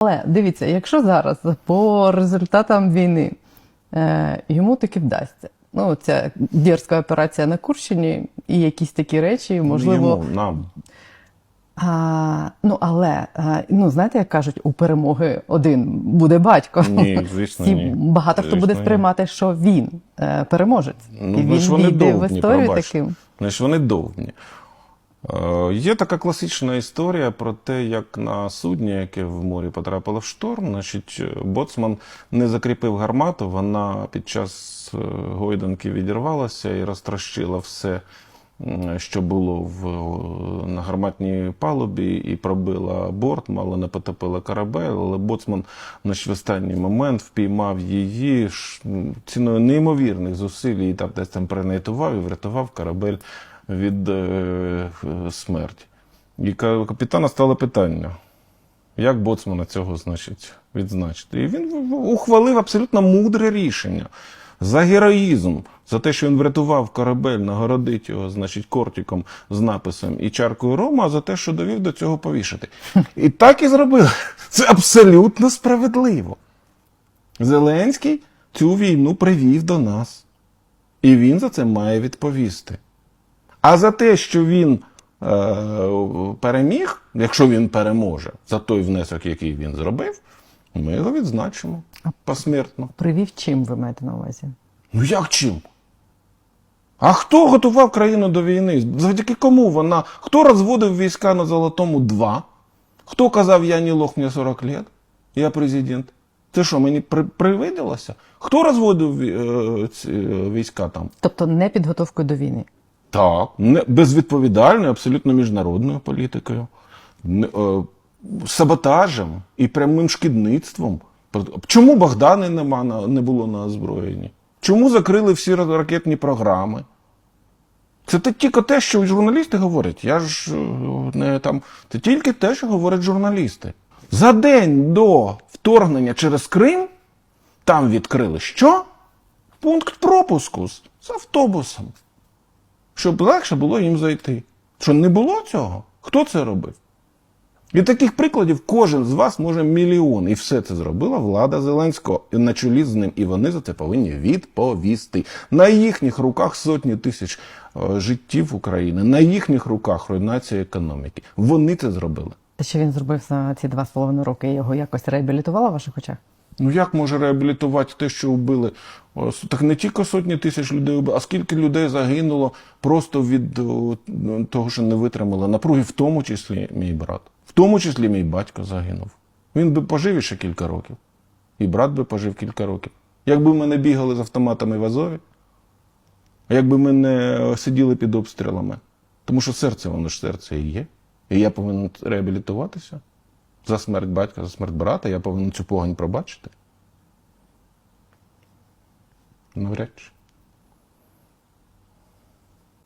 Але дивіться, якщо зараз по результатам війни е, йому таки вдасться. Ну, ця дерзка операція на Курщині і якісь такі речі, можливо, Йому, нам. А, ну, але, а, ну, знаєте, як кажуть, у перемоги один буде батько. Ні, звісно, ні. Багато хто буде Звісно, ні. сприймати, що він е, переможець. Ну, і він ж вони війде в довбні, історію пробачте. таким. Значить, вони довбні. Е, Є така класична історія про те, як на судні, яке в морі потрапило в шторм, значить, боцман не закріпив гармату, вона під час е, гойданки відірвалася і розтрощила все, що було в, на гарматній палубі, і пробила борт, мало не потопила корабель, але боцман в останній момент впіймав її ціною неймовірних зусиль, і там десь там принайтував і врятував корабель від е, смерті. І ка- капітана стало питання, як боцмана цього значить, відзначити. І він ухвалив абсолютно мудре рішення за героїзм, за те, що він врятував корабель, нагородить його, значить, кортиком з написом і чаркою рома, а за те, що довів до цього повішати. І так і зробили. Це абсолютно справедливо. Зеленський цю війну привів до нас. І він за це має відповісти. А за те, що він е, переміг, якщо він переможе за той внесок, який він зробив, ми його відзначимо посмертно. Привів чим ви маєте на увазі? Ну як чим? А хто готував країну до війни? Завдяки кому вона? Хто розводив війська на Золотому 2? Хто казав, я не лох, мені 40 лет, я президент? Це що, мені при, привиділося? Хто розводив е, ці, е, війська там? Тобто не підготовкою до війни. Так, безвідповідальною, абсолютно міжнародною політикою, е, саботажем і прямим шкідництвом. Чому Богдани нема не було на озброєнні? Чому закрили всі ракетні програми? Це тільки те, що журналісти говорять. Я ж е, не там. Це тільки те, що говорять журналісти. За день до вторгнення через Крим там відкрили що? Пункт пропуску з автобусом щоб легше було їм зайти. Що не було цього? Хто це робив? І таких прикладів кожен з вас може мільйон. І все це зробила влада Зеленського на чолі з ним. І вони за це повинні відповісти. На їхніх руках сотні тисяч е, життів України, на їхніх руках руйнація економіки. Вони це зробили. Те, що він зробив за ці два з половиною роки, його якось реабілітувало в ваших очах? Ну як може реабілітувати те, що вбили? Так не тільки сотні тисяч людей вбили, а скільки людей загинуло просто від того, що не витримали напруги, в тому числі мій брат. В тому числі мій батько загинув. Він би пожив іще кілька років. І брат би пожив кілька років. Якби ми не бігали з автоматами в Азові, якби ми не сиділи під обстрілами. Тому що серце, воно ж серце і є. І я повинен реабілітуватися за смерть батька, за смерть брата, я повинен цю погань пробачити. Навряд чи.